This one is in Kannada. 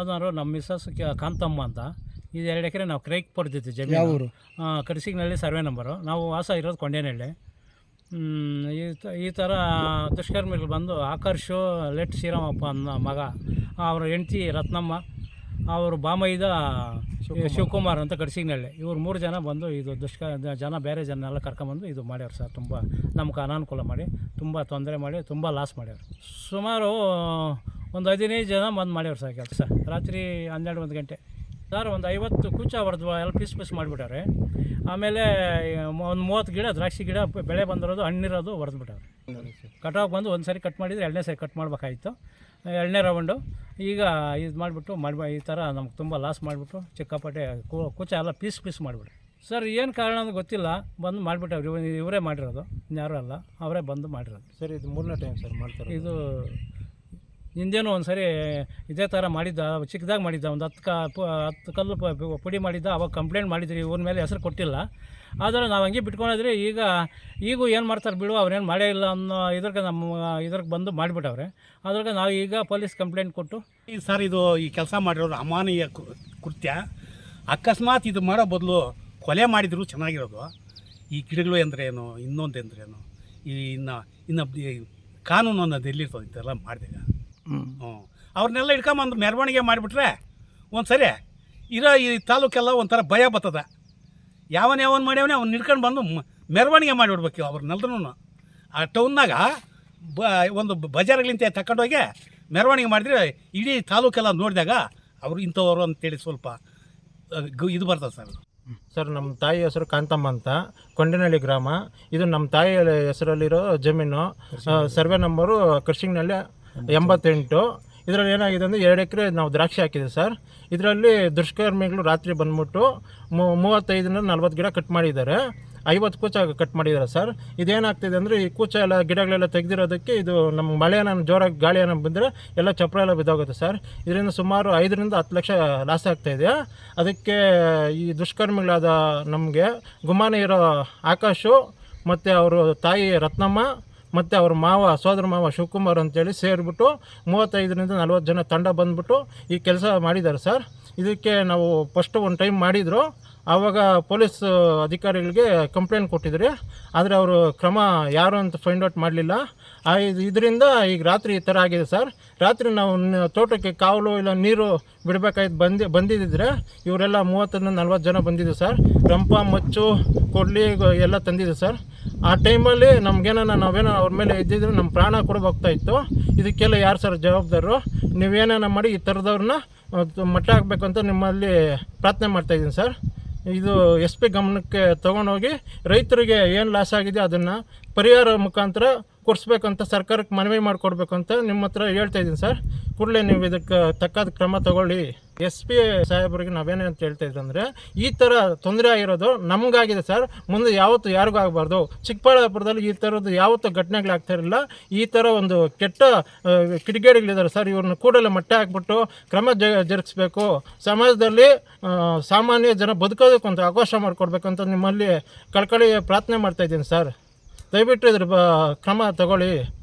ಓನರು ನಮ್ಮ ಮಿಸ್ಸಸ್ ಕಾಂತಮ್ಮ ಅಂತ. ಇದು ಎರಡು ಎಕರೆ ನಾವು ಕ್ರೈಕ್ ಪಡೆದಿದ್ದು ಜಮೀನು. ಊರು? Kadasignahalli survey number. ನಾವು ವಾಸ ಇರೋದು ಕೊಂಡೇನಹಳ್ಳಿ. ಈ ತ- ಈ ಥರ ದುಷ್ಕರ್ಮಿಗಳು ಬಂದು ಆಕರ್ಷು ಲೆಟ್ ಶ್ರೀರಾಮಪ್ಪ ಅನ್ನೋ ಮಗ ಅವರ ಹೆಂಡತಿ ರತ್ನಮ್ಮ ಅವರು ಬಾಮೈದ ಶಿವಕುಮಾರ್. ಅಂತ ಕಡಿಸಿಗ್ನಳ್ಳಿ. ಇವ್ರು ಮೂರು ಜನ ಬಂದು ಇದು ದುಷ್ಕ ಜನ ಬೇರೆ ಜನ ಎಲ್ಲ ಕರ್ಕೊಂಬಂದು ಇದು ಮಾಡ್ಯಾರ ಸರ್. ತುಂಬ ನಮ್ಗೆ ಅನಾನುಕೂಲ ಮಾಡಿ ತುಂಬ ತೊಂದರೆ ಮಾಡಿ ತುಂಬ ಲಾಸ್ ಮಾಡ್ಯಾರ ಸುಮಾರು ಒಂದು ಹದಿನೈದು ಜನ ಬಂದು ಮಾಡ್ಯಾರ ಸರ್ ಕೆಲಸ. ರಾತ್ರಿ ಹನ್ನೆರಡು ಒಂದು ಗಂಟೆ. ಸರ್ ಒಂದು ಐವತ್ತು ಕೂಚ ಹೊಡೆದು ಎಲ್ಲ ಪೀಸ್ ಪೀಸ್ ಮಾಡಿಬಿಟ್ಟಾರೆ ಆಮೇಲೆ ಒಂದು ಮೂವತ್ತು ಗಿಡ ದ್ರಾಕ್ಷಿ ಗಿಡ ಬೆಳೆ ಬಂದಿರೋದು ಹಣ್ಣಿರೋದು ಹೊಡೆದ್ಬಿಟ್ಟಾರೆ ಕಟಾವ್ ಬಂದು ಒಂದು ಸರಿ ಕಟ್ ಮಾಡಿದರೆ ಎರಡನೇ ಸರಿ ಕಟ್ ಮಾಡಬೇಕಾಯಿತು. ಎರಡನೇ ರೌಂಡು. ಈಗ ಇದು ಮಾಡಿಬಿಟ್ಟು ಮಾಡಿ ಈ ಥರ ನಮ್ಗೆ ತುಂಬ ಲಾಸ್ ಮಾಡಿಬಿಟ್ಟು ಚಿಕ್ಕಾಪಟ್ಟೆ ಕೂಚ ಎಲ್ಲ ಪೀಸ್ ಪೀಸ್ ಮಾಡಿಬಿಟ್ರು. ಸರ್ ಏನು ಕಾರಣ ಅಂತ ಗೊತ್ತಿಲ್ಲ. ಬಂದು ಮಾಡಿಬಿಟ್ಟವ್ರು. ಇವ ಇವರೇ ಮಾಡಿರೋದು. ಇನ್ಯಾರೂ ಅಲ್ಲ. ಅವರೇ ಬಂದು ಮಾಡಿರೋದು. ಸರ್ ಇದು ಮೂರನೇ ಟೈಮ್ ಸರ್ ಮಾಡ್ತಾರೆ ಇದು ಹಿಂದೇನು ಒಂದು ಸರಿ ಇದೇ ಥರ ಮಾಡಿದ್ದ, ಚಿಕ್ಕದಾಗಿ ಮಾಡಿದ್ದ, ಒಂದು ಹತ್ತು ಕ ಪ- ಹತ್ತು ಕಲ್ಲು ಪುಡಿ ಮಾಡಿದ್ದ, ಅವಾಗ ಕಂಪ್ಲೇಂಟ್ ಮಾಡಿದ್ರಿ, ಇವ್ರ ಮೇಲೆ ಹೆಸರು ಕೊಟ್ಟಿಲ್ಲ. ಆದರೆ ನಾವು ಹಂಗೆ ಬಿಟ್ಕೊಂಡಿದ್ರಿ ಈಗ, ಈಗೂ ಏನು ಮಾಡ್ತಾರೆ ಬಿಡು ಅವ್ರೇನು ಮಾಡೇ ಇಲ್ಲ ಅನ್ನೋ ಇದ್ರಿಗೆ ನಮ್ಮ ಇದ್ರಿಗೆ ಬಂದು ಮಾಡಿಬಿಟ್ಟವ್ರೆ. ಅದ್ರಾಗ ನಾವು ಈಗ ಪೊಲೀಸ್ ಕಂಪ್ಲೇಂಟ್ ಕೊಟ್ಟು ಈ ಸರ್ ಇದು ಈ ಕೆಲಸ ಮಾಡಿರೋರು ಅಮಾನೀಯ ಕೃತ್ಯ. ಅಕಸ್ಮಾತ್ ಇದು ಮಾಡೋ ಬದಲು ಕೊಲೆ ಮಾಡಿದ್ರು ಚೆನ್ನಾಗಿರೋದು. ಈ ಗಿಡಗಳು ಏನು, ಇನ್ನೊಂದು ಎಂದ್ರೇನು ಈ ಇನ್ನು ಇನ್ನು ಕಾನೂನು ಅನ್ನೋದು ಎಲ್ಲಿರ್ತದೆ ಇದೆಲ್ಲ ಮಾಡಿದಾಗ ಹ್ಞೂ ಅವ್ರನ್ನೆಲ್ಲ ಹಿಡ್ಕೊಂಬಂದು ಮೆರವಣಿಗೆ ಮಾಡಿಬಿಟ್ರೆ ಒಂದು ಸರಿ ಇರೋ ಈ ತಾಲೂಕೆಲ್ಲ ಒಂಥರ ಭಯ ಬರ್ತದೆ. ಯಾವನ ಯಾವನ್ ಮಾಡ್ಯವನೇ ಅವ್ನು ಹಿಡ್ಕೊಂಡು ಬಂದು ಮೆರವಣಿಗೆ ಮಾಡಿಬಿಡ್ಬೇಕು ಅವ್ರನ್ನೆಲ್ಲರೂ ಆ ಟೌನ್ನಾಗ ಬ ಒಂದು ಬಜಾರ್ಗಳಿಂದ ತಗೊಂಡೋಗಿ ಮೆರವಣಿಗೆ ಮಾಡಿದ್ರೆ ಇಡೀ ತಾಲೂಕೆಲ್ಲ ನೋಡಿದಾಗ ಅವರು ಇಂಥವ್ರು ಅಂತೇಳಿ ಸ್ವಲ್ಪ ಇದು ಬರ್ತದೆ ಸರ್. ಸರ್ ನಮ್ಮ ತಾಯಿ ಹೆಸರು ಕಾಂತಮ್ಮ ಅಂತ. ಕೊಂಡನಹಳ್ಳಿ ಗ್ರಾಮ. ಇದು ನಮ್ಮ ತಾಯಿ ಹೆಸರಲ್ಲಿರೋ ಜಮೀನು. ಸರ್ವೆ ನಂಬರು ಕೃಷಿಂಗ್ನಲ್ಲಿ ಎಂಬತ್ತೆಂಟು. ಇದರಲ್ಲಿ ಏನಾಗಿದೆ ಅಂದರೆ ಎರಡು ಎಕರೆ ನಾವು ದ್ರಾಕ್ಷಿ ಹಾಕಿದೆ ಸರ್. ಇದರಲ್ಲಿ ದುಷ್ಕರ್ಮಿಗಳು ರಾತ್ರಿ ಬಂದ್ಬಿಟ್ಟು ಮೂವತ್ತೈದರಿಂದ ನಲ್ವತ್ತು ಗಿಡ ಕಟ್ ಮಾಡಿದ್ದಾರೆ. ಐವತ್ತು ಕೂಚ ಕಟ್ ಮಾಡಿದ್ದಾರೆ ಸರ್. ಇದೇನಾಗ್ತಿದೆ ಅಂದರೆ ಈ ಕೂಚ ಎಲ್ಲ ಗಿಡಗಳೆಲ್ಲ ತೆಗೆದಿರೋದಕ್ಕೆ ಇದು ನಮ್ಮ ಮಳೆನ ಜೋರಾಗಿ ಗಾಳಿಯನ್ನು ಬಂದರೆ ಎಲ್ಲ ಚಪ್ರ ಎಲ್ಲ ಬಿದ್ದೋಗುತ್ತೆ ಸರ್. ಇದರಿಂದ ಸುಮಾರು ಐದರಿಂದ ಹತ್ತು ಲಕ್ಷ ಲಾಸ್ ಇದೆ. ಅದಕ್ಕೆ ಈ ದುಷ್ಕರ್ಮಿಗಳಾದ ನಮಗೆ ಗುಮಾನ ಇರೋ ಆಕಾಶು ಮತ್ತು ಅವರು ತಾಯಿ ರತ್ನಮ್ಮ ಮತ್ತು ಅವ್ರ ಮಾವ, ಸೋದರ ಮಾವ ಶಿವಕುಮಾರ್ ಅಂತೇಳಿ ಸೇರಿಬಿಟ್ಟು ಮೂವತ್ತೈದರಿಂದ ನಲ್ವತ್ತು ಜನ ತಂಡ ಬಂದುಬಿಟ್ಟು ಈ ಕೆಲಸ ಮಾಡಿದ್ದಾರೆ ಸರ್. ಇದಕ್ಕೆ ನಾವು ಫಸ್ಟ್ ಒಂದು ಟೈಮ್ ಮಾಡಿದರು. ಆವಾಗ ಪೊಲೀಸ್ ಅಧಿಕಾರಿಗಳಿಗೆ ಕಂಪ್ಲೇಂಟ್ ಕೊಟ್ಟಿದ್ರಿ ಆದರೆ ಅವರು ಕ್ರಮ ಯಾರು ಅಂತ ಫೈಂಡ್ ಔಟ್ ಮಾಡಲಿಲ್ಲ. ಇದರಿಂದ ಈಗ ರಾತ್ರಿ ಈ ಥರ ಆಗಿದೆ ಸರ್. ರಾತ್ರಿ ನಾವು ತೋಟಕ್ಕೆ ಕಾವಲು ಇಲ್ಲ ನೀರು ಬಿಡಬೇಕಾಯ್ತು ಬಂದು ಬಂದಿದ್ದರೆ ಇವರೆಲ್ಲ ಮೂವತ್ತರಿಂದ ನಲ್ವತ್ತು ಜನ ಬಂದಿದ್ದೆ ಸರ್. ರಂಪ, ಮಚ್ಚು, ಕೊಡ್ಲಿ ಎಲ್ಲ ತಂದಿದೆ ಸರ್. ಆ ಟೈಮಲ್ಲಿ ನಮಗೇನೋ ನಾವೇನೋ ಅವ್ರ ಮೇಲೆ ಇದ್ದಿದ್ರೆ ನಮ್ಮ ಪ್ರಾಣ ಕೂಡ ಹೋಗ್ತಾ ಇತ್ತು. ಇದಕ್ಕೆಲ್ಲ ಯಾರು ಸರ್ ಜವಾಬ್ದಾರರು ನೀವೇನ ಮಾಡಿ ಈ ಥರದವ್ರನ್ನ ಮಟ್ಟ ಹಾಕಬೇಕು ಅಂತ ನಿಮ್ಮಲ್ಲಿ ಪ್ರಾರ್ಥನೆ ಮಾಡ್ತಾ ಇದ್ದೀನಿ ಸರ್. ಇದು ಎಸ್ ಪಿ ಗಮನಕ್ಕೆ ತೊಗೊಂಡೋಗಿ ರೈತರಿಗೆ ಏನು ಲಾಸ್ ಆಗಿದೆ ಅದನ್ನು ಪರಿಹಾರ ಮುಖಾಂತರ ಕೊಡಿಸ್ಬೇಕಂತ ಸರ್ಕಾರಕ್ಕೆ ಮನವಿ ಮಾಡಿಕೊಡ್ಬೇಕು ಅಂತ ನಿಮ್ಮ ಹತ್ರ ಹೇಳ್ತಾ ಇದ್ದೀನಿ ಸರ್. ಕೂಡಲೇ ನೀವು ಇದಕ್ಕೆ ತಕ್ಕಾದ ಕ್ರಮ ತಗೊಳ್ಳಿ. ಎಸ್ ಪಿ ಸಾಹೇಬರಿಗೆ ನಾವೇನೇ ಅಂತ ಹೇಳ್ತಾ ಅಂದರೆ, ಈ ಥರ ತೊಂದರೆ ಆಗಿರೋದು ನಮಗಾಗಿದೆ ಸರ್. ಮುಂದೆ ಯಾವತ್ತು ಯಾರಿಗೂ ಆಗಬಾರ್ದು. ಚಿಕ್ಕಬಳ್ಳಾಪುರದಲ್ಲಿ ಈ ಥರದ್ದು ಯಾವತ್ತೂ ಘಟನೆಗಳಾಗ್ತಾ ಇರಲಿಲ್ಲ. ಈ ಥರ ಒಂದು ಕೆಟ್ಟ ಕಿಡಿಗೇಡಿಗಳಿದ್ದಾರೆ ಸರ್. ಇವ್ರನ್ನ ಕೂಡಲೇ ಮಟ್ಟ ಹಾಕ್ಬಿಟ್ಟು ಕ್ರಮ ಜ, ಜರುಗಿಸ್ಬೇಕು. ಸಮಾಜದಲ್ಲಿ ಸಾಮಾನ್ಯ ಜನ ಬದುಕೋದಕ್ಕೊಂದು ಆಘೋಷ ಮಾಡಿಕೊಡ್ಬೇಕಂತ ನಿಮ್ಮಲ್ಲಿ ಕಳ್ಕಳಿ ಪ್ರಾರ್ಥನೆ ಮಾಡ್ತಾ ಇದ್ದೀನಿ ಸರ್. ದಯವಿಟ್ಟು ಇದ್ರ ಕ್ರಮ ತಗೊಳ್ಳಿ.